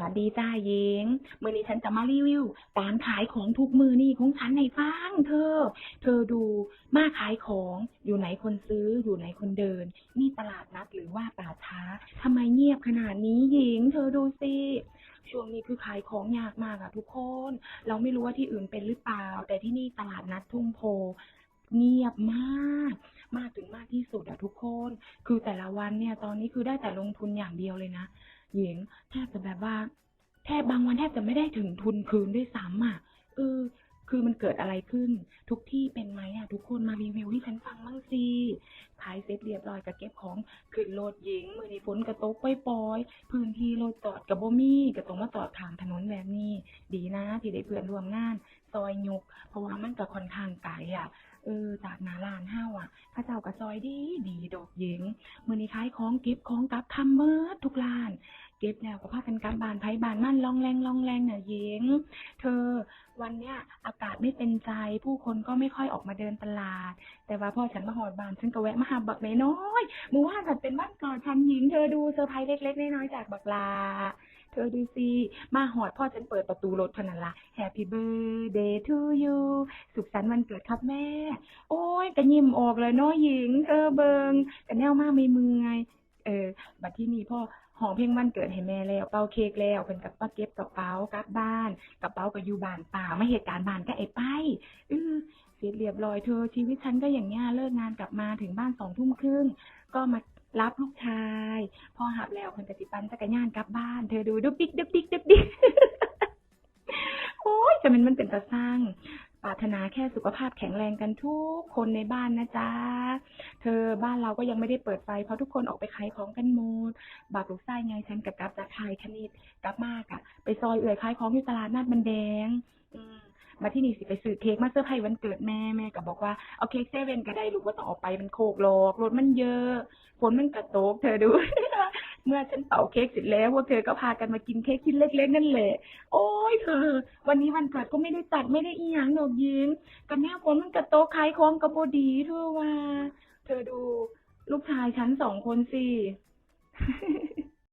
วัสดีจ้าหญิงมือนี้ฉันจะมารีวิว การขายของทุกมือนี่ของฉันในฟังเธอ เธอดูมาขายของอยู่ไหนคนซื้ออยู่ไหนคนเดิน นี่ตลาดนัดหรือว่าป่าช้าทำไมเงียบขนาดนี้หญิงเธอดูสิช่วงนี้คือขายของยากมากอะทุกคน เราไม่รู้ว่าที่อื่นเป็นหรือเปล่า แต่ที่นี่ตลาดนัดทุ่งโพ เงียบมาก มากถึงมากที่สุดอะทุกคน คือแต่ละวันเนี่ย ตอนนี้คือได้แต่ลงทุนอย่างเดียวเลยนะ หญิงแทบจะแบบว่า แทบบางวันแทบจะไม่ได้ถึงทุนคืนด้วยซ้ำอะเออ คือมันเกิดอะไรขึ้น ทุกที่เป็นไหมอะ ทุกคนมารีวิวให้ฉันฟังบ้างสิขายเสร็จเรียบร้อยก็เก็บของขึ้นรถหญิง มือนีฝนกระตกปล่อยๆพื้นที่รถจอดกับโบมี่ก็ต้องมาจอดทางถนนแบบนี้ ดีนะ ที่ได้เพื่อนร่วมงาน ซอยยุก เพราะว่ามันก็ค่อนข้างไกลอะเออจากนาลานห้าวอะเข้าเจ้าก็ซอยดีดีดอกหญิงมือนี้ขายของเก็บของกลับคำเมิดทุกราน เก็บแล้วก็พากันกลับบานไผบานมั่นลองแรงลองแรงเนี่ยหญิงเธอวันเนี้ยอากาศไม่เป็นใจ ผู้คนก็ไม่ค่อยออกมาเดินตลาด แต่ว่าพอฉันมาหอดบานฉันก็แวะมาหาบักน้อยมือว่าฉันเป็นวันก่อนฉันหญิงเธอดูเซอร์ไพรส์เล็กๆน้อยๆจากบักลาเธอดูสิมาหอดพ่อฉันเปิดประตูรถเท่านั้นละ Happy birthday to you สุขสันต์วันเกิดครับแม่ โอ้ยกระยิ้มออกเลยเนาะหญิง เธอเบิงกระแนวมากไม่เมื่อย เออบัดที่นี่พ่อหอมเพลงวันเกิดให้แม่แล้ว เป่าเค้กแล้วเพิ่นกับมาเก็บกระเป๋ากลับบ้านกระเป๋าก็อยู่บ้านป่าไมาเหตุการณ์บ้านก็ไอ้ไปเออเสร็จเรียบร้อยเธอ ชีวิตฉันก็อย่างเงี้ยเลิกงานกลับมาถึงบ้านสองทุ่มครึ่งก็มารับลูกชาย พอหับแล้วเพิ่นก็สิปันจักรยานกลับบ้าน เธอดูดุกดิกดุกดิกดุกดิกโอ้ยจะเป็นมันเป็นตาสร้าง ปรารถนาแค่สุขภาพแข็งแรงกันทุกคนในบ้านนะจ๊ะ เธอบ้านเราก็ยังไม่ได้เปิดไฟเพราะทุกคนออกไปขายของกันหมด บากลูกไส้ไงฉันกับกับจากขายคณิตกับมากอะไปซอยเอื่อยขายของอยู่ตลาดนัดบันแดง อืมมาที่นี่สิไปซื้อเค้กมาเซอร์ไพรส์วันเกิดแม่แม่ก็บอกว่าเอาเค้กเซเว่นก็ได้ลูกว่าต้องออกไปมันโคกโลกรถมันเยอะฝนมันกระตกเธอดู เมื่อฉันเป่าเค้กเสร็จแล้วพวกเธอก็พากันมากินเค้กชิ้นเล็ก ๆ นั่นแหละ โอ้ยเธอ วันนี้วันเกิดก็ไม่ได้จัดไม่ได้อีหยังดอกยิงกันแน่คนมันกระโตกขายของกระโบดีเธอว่า เธอดูลูกชายฉันสองคนสิ